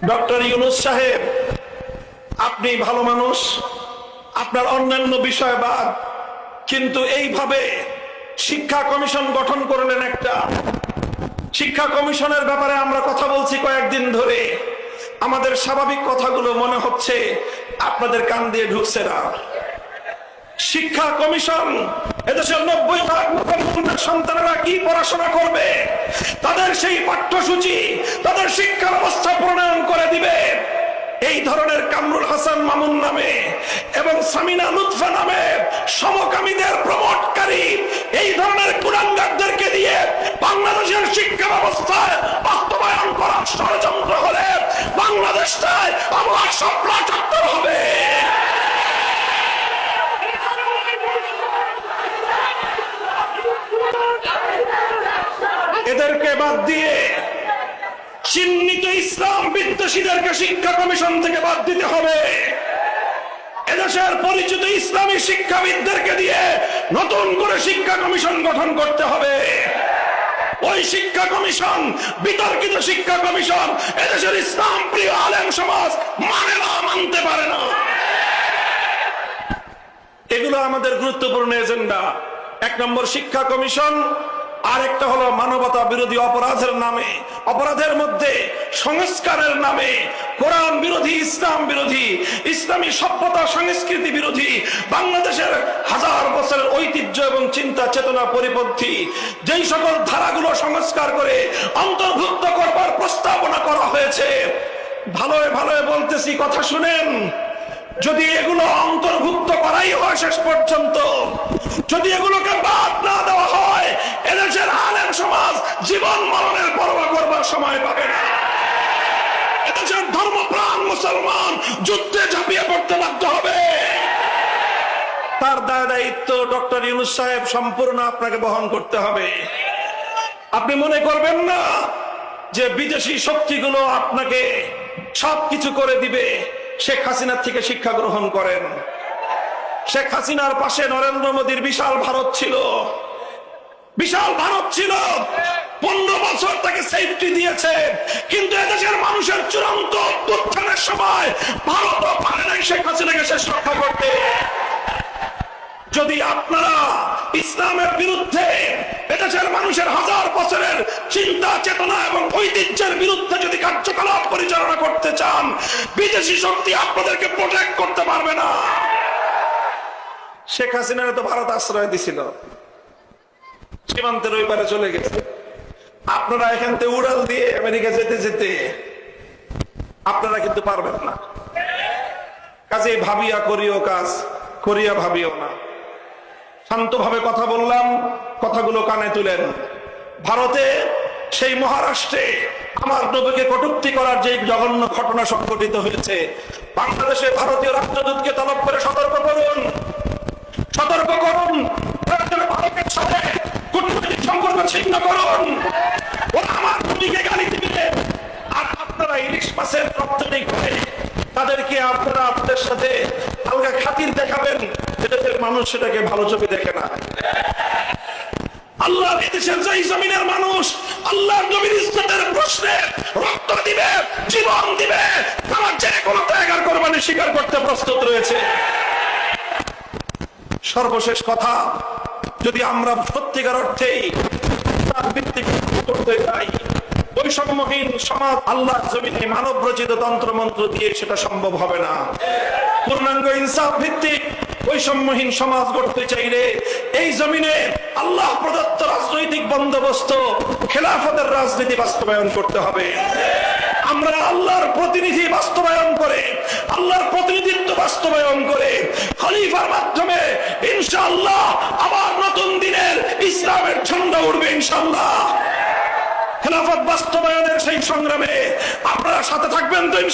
Doctor Yunus সাহেব, আপনি ভালো মানুষ, আপনার অন্যান্য বিষয় বাদ, কিন্তু এইভাবে শিক্ষা কমিশন গঠন করলেন একটা। শিক্ষা কমিশনের ব্যাপারে আমরা কথা বলছি কয়েকদিন ধরে। আমাদের স্বাভাবিক কথাগুলো মনে হচ্ছে, আপনাদের কান দিয়ে ঢুকছে না। শিক্ষা কমিশন এদেশের নব্বই ভাগ মুসলমানদের সন্তানেরা কি পড়াশোনা করবে? তাদের সেই পাঠ্যসূচি, তাদের শিক্ষা ব্যবস্থা প্রণয়ন করে দিবে। এই ধরনের কামরুল হাসান মামুন নামে এবং সামিনা লুৎফা নামে সমকামীদের প্রমোটকারী এই ধরনের কুরাঙ্গারদেরকে দিয়ে বাংলাদেশের শিক্ষা ব্যবস্থায় বাস্তবায়ন করার ষড়যন্ত্র হলে বাংলাদেশটায় আমার স্বপ্ন হবে। এদেরকে বাদ দিয়ে চিহ্নিত ইসলাম বিদ্বেষীদেরকে শিক্ষা কমিশন থেকে বাদ দিতে হবে। এদেশের পরিচিত ইসলামী শিক্ষাবিদদেরকে দিয়ে নতুন করে শিক্ষা কমিশন গঠন করতে হবে। ওই শিক্ষা কমিশন, বিতর্কিত শিক্ষা কমিশন এদেশের ইসলাম প্রিয় আলেম সমাজ মানে না, মানতে পারে না। এগুলো আমাদের গুরুত্বপূর্ণ এজেন্ডা। এক নম্বর শিক্ষা কমিশন আর একটা হলো মানবতা বিরোধী অপরাধের নামে, অপরাধের মধ্যে সংস্কারের নামে, কোরআন বিরোধী, ইসলাম বিরোধী, ইসলামী সভ্যতা, সংস্কৃতি বিরোধী, বাংলাদেশের হাজার বছরের ঐতিহ্য এবং চিন্তা চেতনা পরিপন্থী, যেই সকল ধারাগুলো সংস্কার করে অন্তর্ভুক্ত করবার প্রস্তাবনা করা হয়েছে। ভালোয় ভালোয় বলতেছি, কথা শুনেন। যদি এগুলো অন্তর্ভুক্ত করাই হয় শেষ পর্যন্ত, যদি এগুলোকে বাদ না দেওয়া হয় এদেশের আলেম সমাজ জীবন মরণের পরোয়া করবার সময় পাবে না। এদেশের ধর্মপ্রাণ মুসলমান যুদ্ধে ঝাঁপিয়ে পড়তে বাধ্য হবে। তার দায় দায়িত্ব ডক্টর ইউনুস সাহেব সম্পূর্ণ আপনাকে বহন করতে হবে। আপনি মনে করবেন না যে বিদেশি শক্তিগুলো আপনাকে সবকিছু করে দিবে, শেখ হাসিনার থেকে শিক্ষা গ্রহণ করেন। শেখ হাসিনার পাশে নরেন্দ্র মোদীর বিশাল ভারত ছিল। বিশাল ভারত ছিল। পনেরো বছর তাকে সেফটি দিয়েছে। কিন্তু এদেশের মানুষের চূড়ান্ত অভ্যুত্থানের সময় ভারতও পারে নাই শেখ হাসিনাকে শেষ রক্ষা করতে যদি আপনারা ইসলামের বিরুদ্ধে এদেশের মানুষের হাজার বছরের চিন্তা, চেতনা এবং ঐতিহ্যের বিরুদ্ধে যদি কার্যকলাপ পরিচালনা করতে চান, বিদেশি শক্তি আপনাদেরকে প্রোটেক্ট করতে পারবে না। শেখ হাসিনার তো ভারত আশ্রয় দিছিল। সীমান্তের ওই পারে চলে গেছে। আপনারা এখান থেকে উড়াল দিয়ে আমেরিকা যেতে যেতে আপনারা কিন্তু পারবেন না। কাজে ভাবিয়া করিও কাজ, করিয়া ভাবিও না। শান্তভাবে কথা বললাম, কথাগুলো কানে তুলেন। ভারতে সেই মহারাষ্ট্রে আমার নবীকে কটুক্তি করার যে জঘন্য ঘটনা সংঘটিত হয়েছে বাংলাদেশে ভারতীয় রাষ্ট্রদূতকে তলব করে সতর্ক করুন সতর্ক করুন প্রয়োজনে ভারতের সাথে কূটনৈতিক সম্পর্ক ছিন্ন করুন। আমার নবীকে গালি দিবে। আর আপনারা ইলিশ মাছের রপ্তানি করে তাদেরকে আপনারা আপনাদের সাথে হালকা খাতির দেখাবেন এদেশের মানুষ সেটাকে ভালো চোখে দেখে না। আল্লাহ এদেশের যেই জমিনের মানুষ আল্লাহ নবীর প্রশ্নে রক্ত দিবে, জীবন দিবে। যে কোনো ত্যাগার কোরবানি স্বীকার করতে প্রস্তুত রয়েছে। সর্বশেষ কথা, যদি আমরা সত্যিকার অর্থেই বৈষম্যহীন সমাজ আল্লাহ জমিনে মানব রচিত তন্ত্রমন্ত্র দিয়ে সেটা সম্ভব হবে না। পূর্ণাঙ্গ ইনসাফ ভিত্তিক বৈষম্যহীন সমাজ গড়তে চাইলে এই জমিনে আল্লাহ প্রদত্ত রাজনৈতিক বন্দোবস্ত, খেলাফতের রাজনীতি বাস্তবায়ন করতে হবে। আমরা আল্লাহর প্রতিনিধি বাস্তবায়ন করে, আল্লাহর প্রতিনিধিত্ব বাস্তবায়ন করে খলিফার মাধ্যমে ইনশাআল্লাহ আবার নতুন দিনের ইসলামের ঝন্ডা উঠবে ইনশাআল্লাহ। খেলাফত বাস্তবায়নের সেই সংগ্রামে আপনারা সাথে থাকবেন তো এই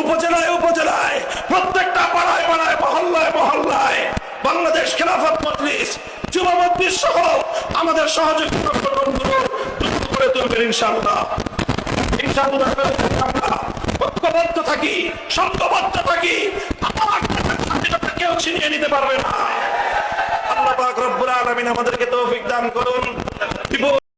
উপজেলায় উপজেলায়, প্রত্যেকটা পাড়ায় পাড়ায়, মহল্লায় মহল্লায় বাংলাদেশ খেলাফত মজলিস, যুব মজলিস সহ আমাদের সহযোগী করে তুলবেন আমরা ঐক্যবদ্ধ থাকি সংঘবদ্ধ থাকি, আমার কেউ ছিনিয়ে নিতে পারবে না। আল্লাহ পাক রব্বুল আলামিন আমাদেরকে তৌফিক দান করুন।